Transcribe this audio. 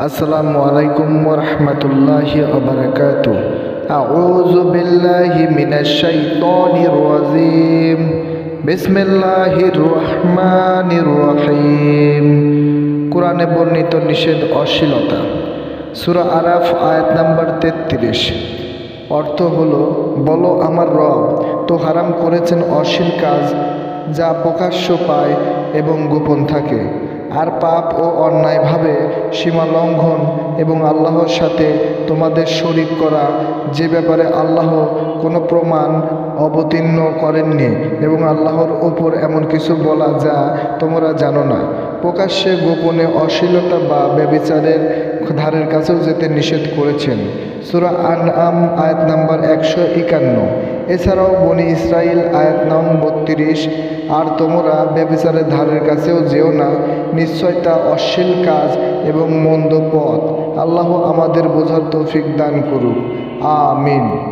আসসালামু আলাইকুম ওরহমতুল্লাহি আবরকাত أعوذ بالله من الشيطان الرجيم بسم الله الرحمن الرحيم কোরআনে বর্ণিত নিষেধ অশ্লীলতা সূরা আরাফ আয়াত নাম্বার তেত্রিশ অর্থ হলো বলো আমার রব তো হারাম করেছেন অশ্লীল কাজ যা প্রকাশ্য পায় এবং গোপন থাকে আর পাপ ও অন্যায়ভাবে সীমা লঙ্ঘন এবং আল্লাহর সাথে তোমাদের শরিক করা, যে ব্যাপারে আল্লাহ কোনো প্রমাণ অবতীর্ণ করেননি এবং আল্লাহর ওপর এমন কিছু বলা যা তোমরা জানো না। প্রকাশ্যে গোপনে অশ্লীলতা বা ব্যবিচারের ধারের কাছেও যেতে নিষেধ করেছেন। সুরা আন আম আয়াত নাম্বার একশো একান্ন। এছাড়াও বনি ইসরায়েল আয়াত নং বত্রিশ, আর তোমরা ব্যবচারের ধারের কাছেও যেও না। নিশ্চয় তা অশ্লীল কাজ এবং মন্দ পথ। আল্লাহ আমাদের বোঝার তৌফিক দান করুক। আমিন।